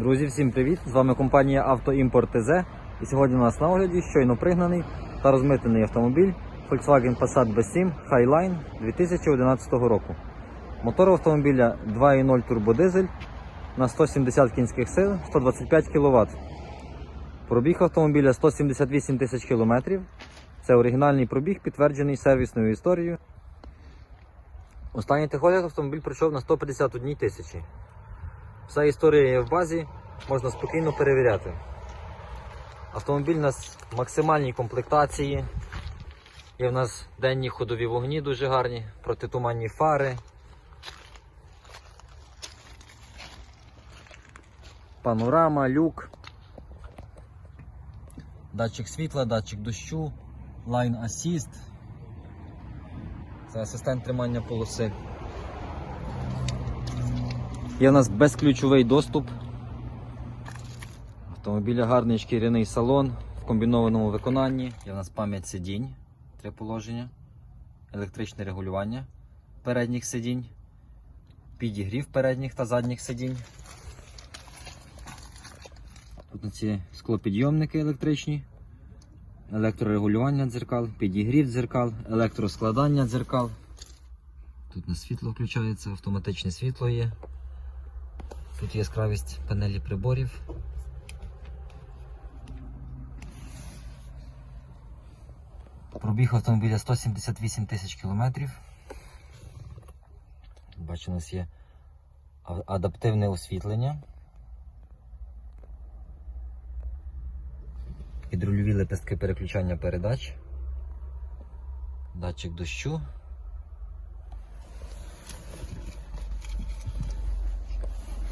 Друзі, всім привіт! З вами компанія Автоімпорт ТЗ. І сьогодні у нас на огляді щойно пригнаний та розмитений автомобіль Volkswagen Passat B7 Highline 2011 року. Мотор автомобіля 2.0 турбодизель на 170 кінських сил, 125 кВт. Пробіг автомобіля 178 тисяч кілометрів. Це оригінальний пробіг, підтверджений сервісною історією. Останній техогляд автомобіль пройшов на 151 тисячі. Вся історія є в базі, можна спокійно перевіряти. Автомобіль у нас в максимальній комплектації. Є в нас денні ходові вогні дуже гарні, протитуманні фари. Панорама, люк, датчик світла, датчик дощу, Line Assist. Це асистент тримання полоси. Є в нас безключовий доступ. Автомобіля гарний шкіряний салон в комбінованому виконанні. Є в нас пам'ять сидінь, три положення, електричне регулювання передніх сидінь, підігрів передніх та задніх сидінь. Тут на ці склопідйомники електричні, електрорегулювання дзеркал, підігрів дзеркал, електроскладання дзеркал. Тут на світло включається, автоматичне світло є. Тут яскравість панелі приборів. Пробіг автомобіля 178 тисяч кілометрів. Бачу, у нас є адаптивне освітлення. Підрульові лепестки переключання передач. Датчик дощу.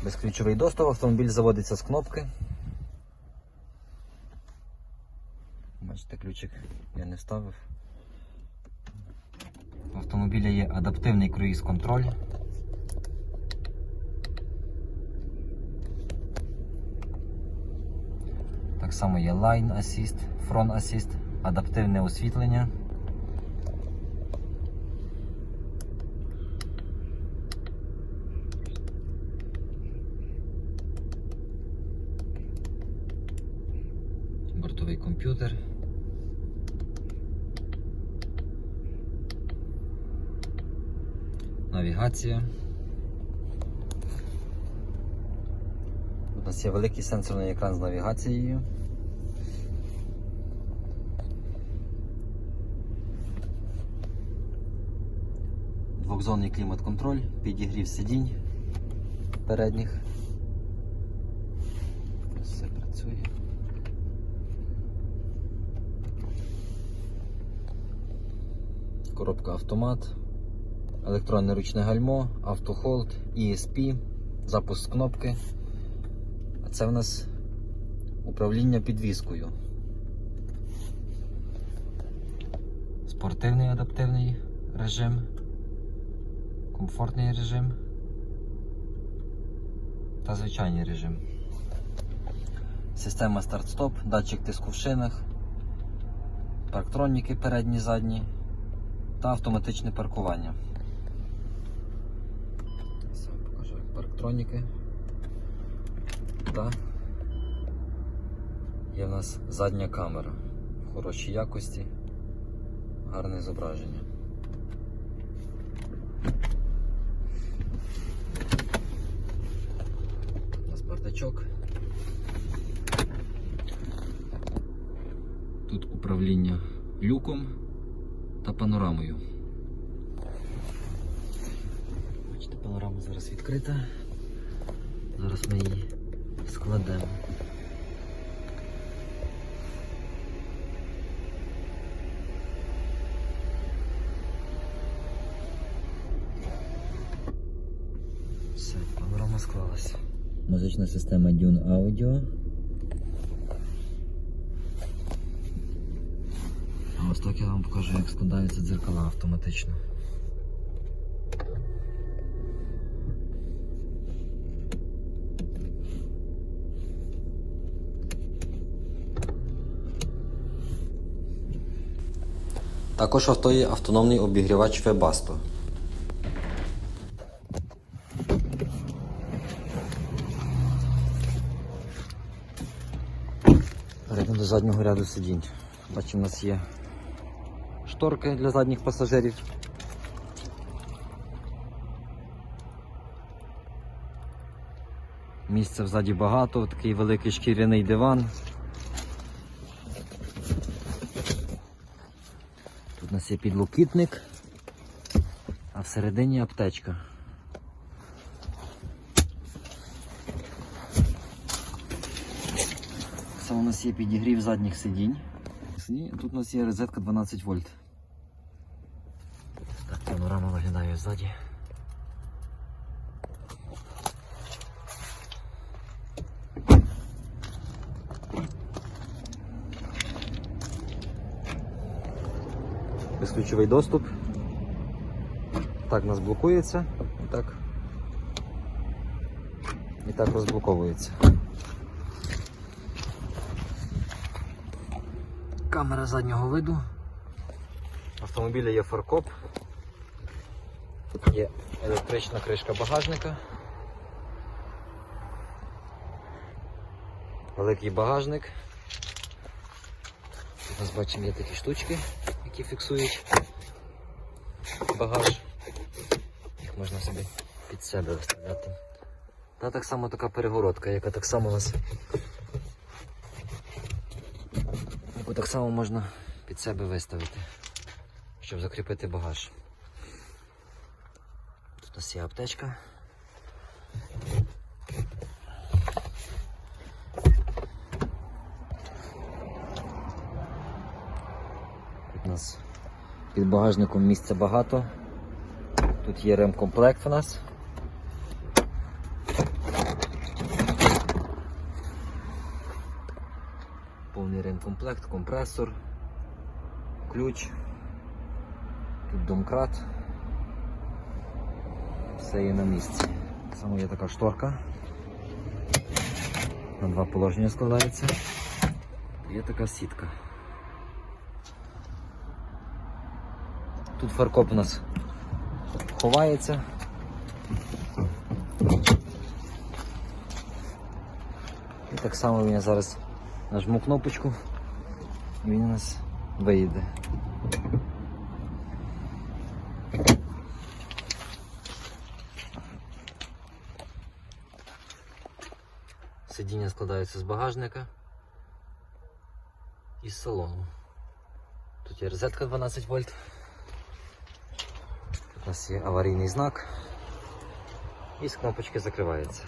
Безключовий доступ, автомобіль заводиться з кнопки. Бачите, ключик я не вставив. У автомобіля є адаптивний круїз-контроль. Так само є Line Assist, Front Assist, адаптивне освітлення. Комп'ютер. Навігація. У нас є великий сенсорний екран з навігацією. Двохзонний клімат-контроль, підігрів сидінь передніх. Все працює. Коробка автомат, електронне ручне гальмо, автохолд, ESP, запуск кнопки. А це в нас управління підвіскою. Спортивний адаптивний режим, комфортний режим та звичайний режим. Система старт-стоп, датчик тиску в шинах, парктроніки передні задні та автоматичне паркування. Все, покажу як парктроніки. Та є в нас задня камера в хорошій якості, гарне зображення. Бардачок. Тут управління люком та панорамою. Бачите, панорама зараз відкрита. Зараз ми її складемо. Все, панорама склалася. Музична система Dune Audio. Ось так я вам покажу, як складаються дзеркала автоматично. Також авто є автономний обігрівач Webasto. Перейдемо до заднього ряду сидінь. Бачимо, у нас є шторки для задніх пасажирів. Місця взаді багато, такий великий шкіряний диван. Тут у нас є підлокітник, а всередині аптечка. Це у нас є підігрів задніх сидінь. І Тут у нас є розетка 12 вольт. Так, панорама виглядає ззаді. Безключовий доступ. Так у нас блокується. І так. І так розблоковується. Камера заднього виду. Автомобіля є фаркоп. Є електрична кришка багажника. Великий багажник. У нас бачимо є такі штучки, які фіксують багаж. Їх можна собі під себе виставляти. Та так само така перегородка, яка так само у нас так само можна під себе виставити, щоб закріпити багаж. Тут у нас є аптечка. Тут у нас під багажником місця багато. Тут є ремкомплект у нас. Повний ремкомплект, компресор, ключ, тут домкрат. Все є на місці. Само є така шторка. На два положення складається. Є така сітка. Тут фаркоп у нас ховається. І так само він зараз нажму кнопочку і він у нас вийде. Сидіння складається з багажника і з салону. Тут є розетка 12 вольт. Тут у нас є аварійний знак і з кнопочки закривається.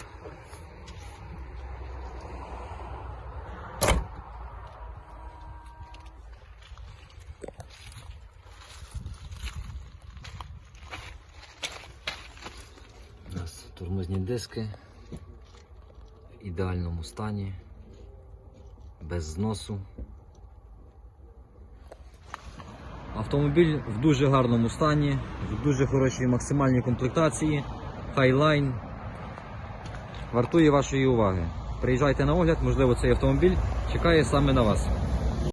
У нас тормозні диски в ідеальному стані, без зносу. Автомобіль в дуже гарному стані, в дуже хорошій максимальній комплектації, Highline. Вартує вашої уваги. Приїжджайте на огляд, можливо, цей автомобіль чекає саме на вас.